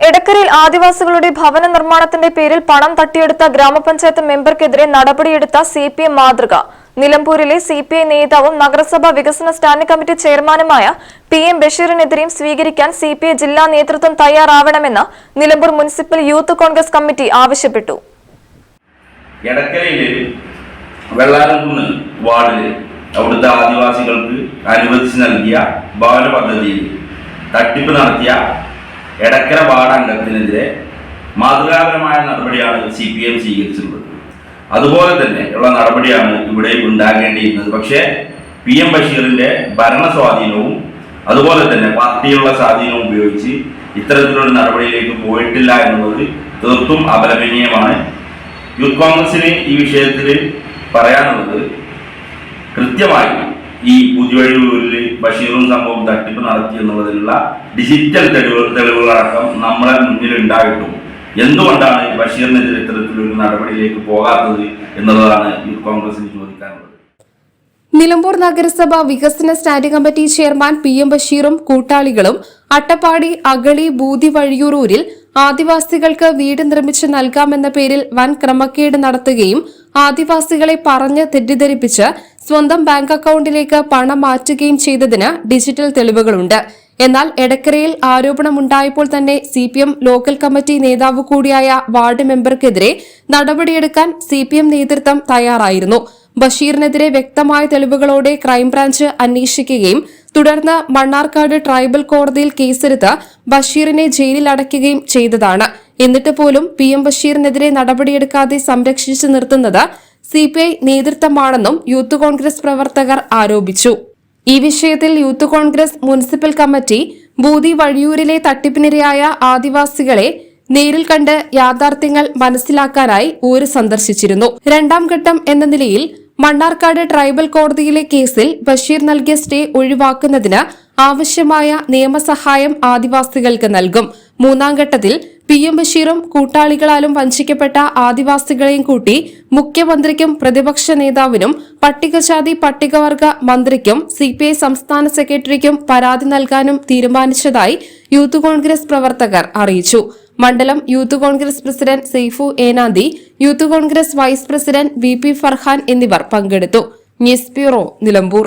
എടക്കരയിൽ ആദിവാസികളുടെ ഭവന നിർമ്മാണത്തിന്റെ പേരിൽ പണം തട്ടിയെടുത്ത ഗ്രാമപഞ്ചായത്ത് മെമ്പർക്കെതിരെ നടപടിയെടുത്ത സി പി എം മാതൃക. നിലമ്പൂരിലെ സി പി ഐ നേതാവും നഗരസഭാ വികസന സ്റ്റാൻഡിംഗ് കമ്മിറ്റി ചെയർമാനുമായ പി എം ബഷീറിനെതിരെയും സ്വീകരിക്കാൻ സി പി ഐ ജില്ലാ നേതൃത്വം തയ്യാറാവണമെന്ന് Nilambur municipal youth Congress committee ആവശ്യപ്പെട്ടു. ആദിവാസികൾക്ക് അനുവദിച്ച് നൽകിയ ഭവന പദ്ധതിയിൽ തട്ടിപ്പ് നടത്തിയ എടക്കര വാർഡ് അംഗത്തിനെതിരെ മാതൃകാപരമായ നടപടിയാണ് സി പി എം സ്വീകരിച്ചിട്ടുള്ളത്. അതുപോലെ തന്നെ ഉള്ള നടപടിയാണ് ഇവിടെ ഉണ്ടാകേണ്ടിയിരുന്നത്. പക്ഷേ പി എം ബഷീറിന്റെ ഭരണ സ്വാധീനവും അതുപോലെ തന്നെ പാർട്ടിയുള്ള സ്വാധീനവും ഉപയോഗിച്ച് ഇത്തരത്തിലുള്ള നടപടിയിലേക്ക് പോയിട്ടില്ല എന്നുള്ളത് തീർത്തും അപലപനീയമാണ്. യൂത്ത് കോൺഗ്രസിന് ഈ വിഷയത്തിൽ പറയാനുള്ളത് കൃത്യമായി ഈ പുതുവഴിയൂരിൽ ബഷീറും സംഭവം തട്ടിപ്പ് നടത്തി എന്നുള്ളതിലുള്ള ഡിജിറ്റൽ തെളിവ് തെളിവുകളടക്കം നമ്മളെ മുന്നിൽ ഉണ്ടായിട്ടും എന്തുകൊണ്ടാണ് ബഷീറിനെതിരെ ഇത്തരത്തിലൊരു നടപടിയിലേക്ക് പോകാത്തത് എന്നുള്ളതാണ് യൂത്ത് കോൺഗ്രസിന് ചോദിക്കാനുള്ളത്. നിലമ്പൂർ നഗരസഭ വികസന standing committee chairman P M ബഷീറും കൂട്ടാളികളും അട്ടപ്പാടി അഗളി ബൂതി വഴിയൂരൂരിൽ ആദിവാസികൾക്ക് വീട് നിർമ്മിച്ച് നൽകാമെന്ന പേരിൽ വൻ ക്രമക്കേട് നടത്തുകയും ആദിവാസികളെ പറഞ്ഞ് തെറ്റിദ്ധരിപ്പിച്ച് സ്വന്തം ബാങ്ക് അക്കൌണ്ടിലേക്ക് പണം മാറ്റുകയും ചെയ്തതിന് ഡിജിറ്റൽ തെളിവുകളുണ്ട്. എന്നാൽ എടക്കരയിൽ ആരോപണമുണ്ടായപ്പോൾ തന്നെ C P M local committee നേതാവ് കൂടിയായ വാർഡ് മെമ്പർക്കെതിരെ നടപടിയെടുക്കാൻ സി പി എം നേതൃത്വം തയ്യാറായിരുന്നു. ബഷീറിനെതിരെ വ്യക്തമായ തെളിവുകളോടെ ക്രൈംബ്രാഞ്ച് അന്വേഷിക്കുകയും തുടർന്ന് മണ്ണാർക്കാട് ട്രൈബൽ കോടതിയിൽ കേസെടുത്ത് ബഷീറിനെ ജയിലിൽ അടയ്ക്കുകയും ചെയ്തതാണ്. എന്നിട്ട് പോലും പി എം ബഷീറിനെതിരെ നടപടിയെടുക്കാതെ സംരക്ഷിച്ചു നിർത്തുന്നത് സിപിഐ നേതൃത്വമാണെന്നും യൂത്ത് കോൺഗ്രസ് പ്രവർത്തകർ ആരോപിച്ചു. ഈ വിഷയത്തിൽ യൂത്ത് കോൺഗ്രസ് മുനിസിപ്പൽ കമ്മിറ്റി ബൂതി വഴിയൂരിലെ തട്ടിപ്പിനിരയായ ആദിവാസികളെ നേരിൽ കണ്ട് യാഥാർത്ഥ്യങ്ങൾ മനസ്സിലാക്കാനായി ഊര് സന്ദർശിച്ചിരുന്നു. രണ്ടാം ഘട്ടം എന്ന നിലയിൽ മണ്ണാർക്കാട് ട്രൈബൽ കോടതിയിലെ കേസിൽ ബഷീർ നൽകിയ സ്റ്റേ ഒഴിവാക്കുന്നതിന് ആവശ്യമായ നിയമസഹായം ആദിവാസികൾക്ക് നൽകും. മൂന്നാം ഘട്ടത്തിൽ പി എം ബഷീറും കൂട്ടാളികളാലും വഞ്ചിക്കപ്പെട്ട ആദിവാസികളെയും കൂട്ടി മുഖ്യമന്ത്രിക്കും പ്രതിപക്ഷ നേതാവിനും പട്ടികജാതി പട്ടികവർഗ മന്ത്രിക്കും സിപിഐ സംസ്ഥാന സെക്രട്ടറിക്കും പരാതി നൽകാനും തീരുമാനിച്ചതായി യൂത്ത് കോൺഗ്രസ് പ്രവർത്തകർ അറിയിച്ചു. മണ്ഡലം youth Congress president Saifu Enanthi youth Congress vice president V P Farhan എന്നിവർ പങ്കെടുത്തു. News bureau Nilambur.